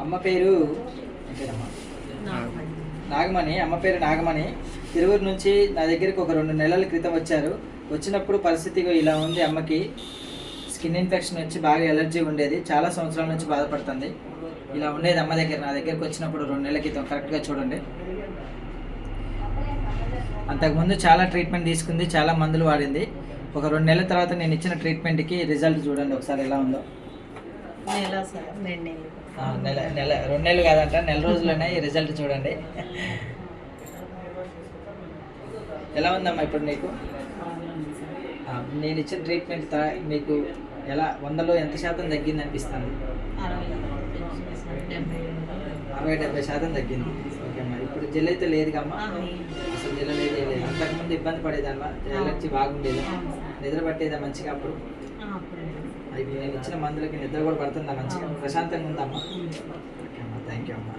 అమ్మ పేరు? నాగమణి అమ్మ పేరు నాగమణి. తిరువురు నుంచి నా దగ్గరికి ఒక రెండు నెలల క్రితం వచ్చారు. వచ్చినప్పుడు పరిస్థితి ఇలా ఉంది అమ్మకి. స్కిన్ ఇన్ఫెక్షన్ వచ్చి బాగా ఎలర్జీ ఉండేది. చాలా సంవత్సరాల నుంచి బాధపడుతుంది. ఇలా ఉండేది అమ్మ దగ్గర. నా దగ్గరికి వచ్చినప్పుడు రెండు నెలల క్రితం. కరెక్ట్గా చూడండి. అంతకుముందు చాలా ట్రీట్మెంట్ తీసుకుంది. చాలా మందులు వాడింది. ఒక రెండు నెలల తర్వాత నేను ఇచ్చిన ట్రీట్మెంట్కి రిజల్ట్ చూడండి. ఒకసారి ఎలా ఉందో. నెల నెల రెండు నెలలు కాదంట నెల రోజుల్లోనే ఈ రిజల్ట్ చూడండి. ఎలా ఉందమ్మా ఇప్పుడు నీకు? నేను ఇచ్చిన ట్రీట్మెంట్ త- మీకు ఎలా వందలో ఎంత శాతం తగ్గింది అనిపిస్తుంది? అరవై డెబ్బై శాతం తగ్గింది. ఓకే అమ్మా ఇప్పుడు జెల్ అయితే లేదు. కమ్మా అసలు జెల్ లేదు. అంతకుముందు ఇబ్బంది పడేదమ్మా ఎలర్జీ బాగుండేది? నిద్ర పట్టేదా మంచిగా అప్పుడు? ఇప్పుడు నేను ఇచ్చిన మందులకి నిద్ర కూడా పడుతుందా మంచిగా? ప్రశాంతంగా ఉందమ్మా. ఓకే అమ్మా థ్యాంక్ యూ అమ్మా.